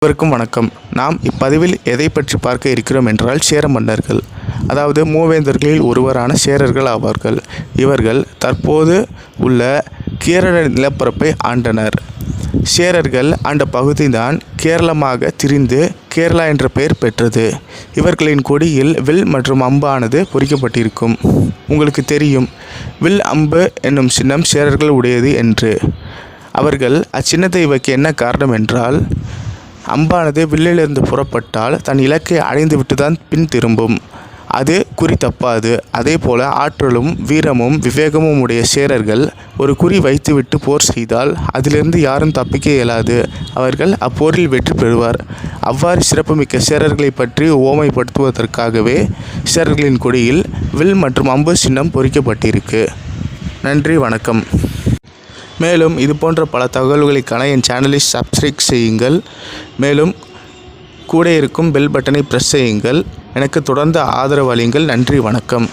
அனைவருக்கும் வணக்கம். நாம் இப்பதிவில் எதை பற்றி பார்க்க இருக்கிறோம் என்றால் சேர மன்னர்கள். அதாவது மூவேந்தர்களில் ஒருவரான சேரர்கள் ஆவார்கள். இவர்கள் தற்போது உள்ள கேரள நிலப்பரப்பை ஆண்டனர். சேரர்கள் ஆண்ட பகுதிதான் கேரளமாக திரிந்து கேரளா என்ற பெயர் பெற்றது. இவர்களின் கொடியில் வில் மற்றும் அம்பானது பொறிக்கப்பட்டிருக்கும். உங்களுக்கு தெரியும் வில் அம்பு என்னும் சின்னம் சேரர்கள் உடையது என்று. அவர்கள் அச்சின்னத்தை வைக்க என்ன காரணம் என்றால் அம்பானது வில்லிலிருந்து புறப்பட்டால் தன் இலக்கை அடைந்துவிட்டு தான் பின் திரும்பும். அது குறி தப்பாது. அதே போல ஆற்றலும் வீரமும் விவேகமும் உடைய சேரர்கள் ஒரு குறி வைத்துவிட்டு போர் செய்தால் அதிலிருந்து யாரும் தப்பிக்க இயலாது. அவர்கள் அப்போரில் வெற்றி பெறுவார். அவ்வாறு சிறப்புமிக்க சேரர்களை பற்றி ஓமைப்படுத்துவதற்காகவே சேரர்களின் கொடியில் வில் மற்றும் அம்பு சின்னம் பொறிக்கப்பட்டிருக்கு. நன்றி வணக்கம். மேலும் இது போன்ற பல தகவல்களுக்கான என் சேனலை சப்ஸ்கிரைப் செய்யுங்கள். மேலும் கூட இருக்கும் பெல் பட்டனை ப்ரெஸ் செய்யுங்கள். எனக்கு தொடர்ந்து ஆதரவு அளியுங்கள். நன்றி வணக்கம்.